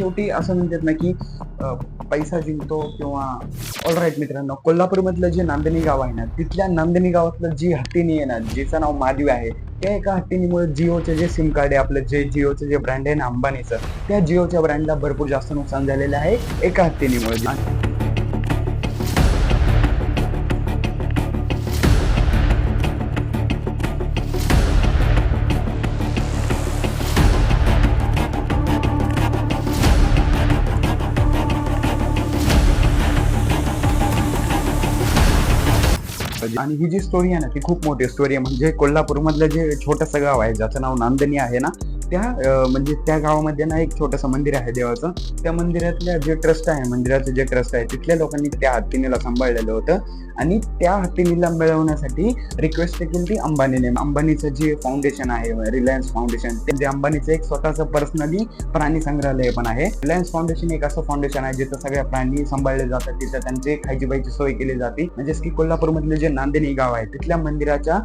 शेवटी असं म्हणतात ना की पैसा जिंकतो किंवा ऑलराईट मित्रांनो कोल्हापूरमधलं जे नांदणी गाव आहे ना तिथल्या नांदणी गावातलं जी हत्तीनी आहे ना जिचं नाव माधवी आहे त्या एका हत्तीनीमुळे जिओचे जे सिम कार्ड आहे आपलं जे जिओचं जे ब्रँड आहे ना अंबानीचं त्या जिओच्या ब्रँडला भरपूर जास्त नुकसान झालेलं आहे एका हत्तीनीमुळे. आणि ही जी स्टोरी आहे ना ती खूप मोठी स्टोरी आहे. म्हणजे कोल्हापूरमधलं जे छोटंसं गाव आहे ज्याचं नाव नांदणी आहे ना त्या म्हणजे त्या गावामध्ये ना एक छोटंसं मंदिर आहे देवाचं. त्या मंदिरातल्या जे ट्रस्ट आहे मंदिराचं जे ट्रस्ट आहे तिथल्या लोकांनी त्या हत्तीनेला सांभाळलेलं होतं. आणि त्या हत्तीनीला मिळवण्यासाठी रिक्वेस्ट केली ती अंबानीने अंबानीचं जे फाउंडेशन आहे रिलायन्स फाउंडेशन ते जे अंबानीचं एक स्वतःचं पर्सनली प्राणी संग्रहालय पण आहे. रिलायन्स फाउंडेशन एक असं फाउंडेशन आहे जिथं सगळ्या प्राणी सांभाळले जातात तिथं त्यांचे खायची बायची सोय केली जाते. म्हणजेच की कोल्हापूरमधले जे नांदिनी गाव आहे तिथल्या मंदिराच्या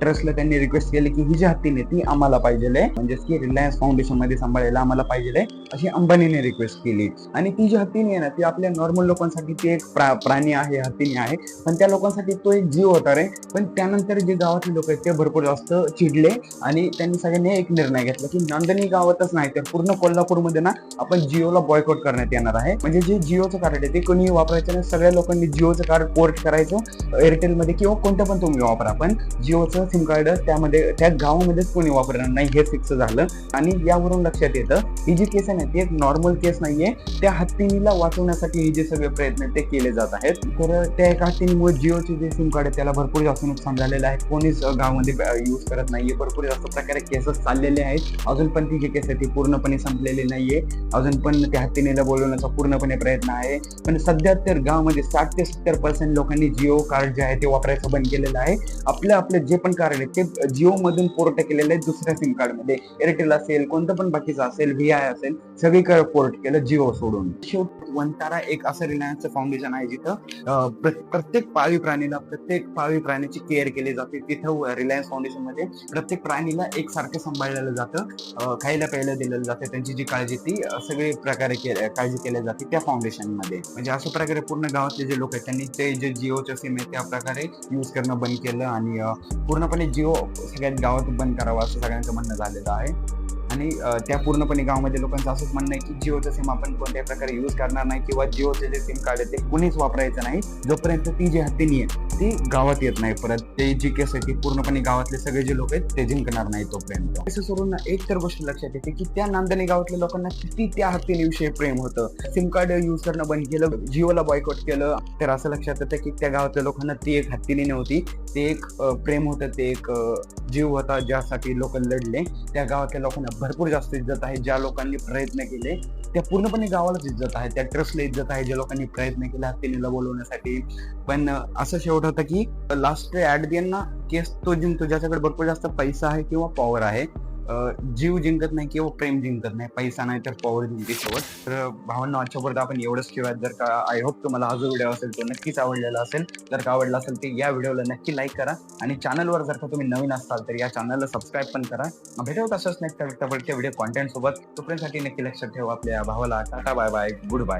ट्रस्टला त्यांनी रिक्वेस्ट केली की ही जी हत्तीने ती आम्हाला पाहिजे म्हणजेच की रिलायन्स फाउंडेशनमध्ये सांभाळायला आम्हाला पाहिजे अशी अंबानीने रिक्वेस्ट केली. आणि ती जी हत्तीने आहे ना ती आपल्या नॉर्मल लोकांसाठी ती एक प्राणी आहे हत्तीने आहे. पण त्या लोकांसाठी तो एक जीव होता रे. पण त्यानंतर जे गावातले लोक आहेत ते भरपूर जास्त चिडले आणि त्यांनी सगळ्यांनी एक निर्णय घेतला की नांदणी गावातच नाही तर पूर्ण कोल्हापूरमध्ये ना आपण जिओला बॉयकॉट करण्यात येणार आहे. म्हणजे जे जिओचं कार्ड आहे ते कोणी वापरायचं नाही. सगळ्या लोकांनी जिओचं कार्ड पोर्ट करायचं एअरटेल मध्ये किंवा कोणतं पण तुम्ही वापरा. पण जिओचं सिम कार्ड त्यामध्ये त्या गावामध्येच कोणी वापरणार नाही हे फिक्स झालं. आणि यावरून लक्षात येतं ही जी केस आहे ना ती एक नॉर्मल केस नाहीये. त्या हत्तीनीला वाचवण्यासाठी हे जे सगळे प्रयत्न ते केले जात आहेत. तर त्या एका हत्तीनीमुळे जिओचे जे सिम कार्ड आहे त्याला भरपूर जास्त नुकसान झालेलं आहे. कोणीच गावामध्ये युज करत नाहीये. भरपूर जास्त प्रकारे केसेस चाललेले आहेत. अजून पण ती जी केस आहे ती पूर्णपणे संपलेली नाहीये. अजून पण त्या हत्तीनेला बोलवण्याचा पूर्णपणे प्रयत्न आहे. पण सध्या तर गावामध्ये साठ ते सत्तर पर्सेंट लोकांनी जिओ कार्ड जे आहे ते वापरायचं बंद केलेलं आहे. आपले आपले जे पण कार्ड आहे ते जिओ मधून पोर्ट केलेलं आहे दुसऱ्या सिम कार्डमध्ये. एअरटेल असेल कोणतं पण बाकीचं असेल व्ही आय असेल सगळीकडे पोर्ट केलं जिओ सोडून. शेवट वनतारा एक असं रिलायन्सचं फाउंडेशन आहे जिथं प्रत्येक प्रत्येक पाळीव प्राणीला प्रत्येक पाळीव प्राण्याची केअर केली जाते. तिथं रिलायन्स फाउंडेशनमध्ये प्रत्येक प्राणीला एकसारखं सांभाळलेलं जातं. खायला प्यायला दिलेलं जातं. त्यांची जी काळजी ती सगळे प्रकारे के- काळजी केली जाते त्या फाउंडेशनमध्ये. म्हणजे अशा प्रकारे पूर्ण गावातले जे लोक आहेत त्यांनी ते जे जिओचे सिम आहे त्या प्रकारे युज करणं बंद केलं आणि पूर्णपणे जिओ सगळ्यात गावात बंद करावा असं सगळ्यांचं म्हणणं झालेलं आहे. आणि त्या पूर्णपणे गावामध्ये लोकांचं असंच म्हणणं आहे की जिओचं सिम आपण कोणत्याही प्रकारे युज करणार नाही किंवा जिओचे जे सिम कार्ड आहे ते कुणीच वापरायचं नाही. जोपर्यंत ती जी हत्तीनी आहे ती गावात येत नाही. परत ते जी केस आहे ती पूर्णपणे गावातले सगळे जे लोक आहेत ते जिंकणार नाही तोपर्यंत. असं सोडून एक तर गोष्ट लक्षात येते की त्या नांदणी गावातल्या लोकांना किती त्या हत्तीविषयी प्रेम होतं. सिम कार्ड युज करणं बंद केलं जिओला बॉयकॉट केलं. तर असं लक्षात येतं की त्या गावातल्या लोकांना ती एक हत्तीने नव्हती. ते एक प्रेम होतं ते एक जीव होता ज्यासाठी लोक लढले. त्या गावातल्या लोकांना भरपूर जास्त इज्जत आहे. ज्या लोकांनी प्रयत्न केले त्या पूर्णपणे गावालाच इज्जत आहे. त्या ट्रस्टला इज्जत आहे. ज्या लोकांनी प्रयत्न केला हत्तीनीला बोलवण्यासाठी. पण असं शेवट होतं की लास्ट ऍड दी ना केस तो जिंकतो ज्याच्याकडे भरपूर जास्त पैसा आहे किंवा पॉवर आहे. जीव जिंकत नाही किंवा प्रेम जिंकत नाही पैसा नाही तर पॉवर जिंकते सोबत तर भावांना आजच्यापर्यंत आपण एवढंच ठेवूयात जर का आय होप तुम्हाला हा जो व्हिडिओ असेल तो नक्कीच आवडलेला असेल. जर का आवडला असेल तर या व्हिडिओला नक्की लाईक करा. आणि चॅनलवर जर का तुम्ही नवीन असाल तर या चॅनलला सबस्क्राईब पण करा. भेटवत असंच नाही तर व्हिडिओ कॉन्टेंट सोबत. तोपर्यंतसाठी नक्की लक्षात ठेवा आपल्या भावाला. Tata bye bye goodbye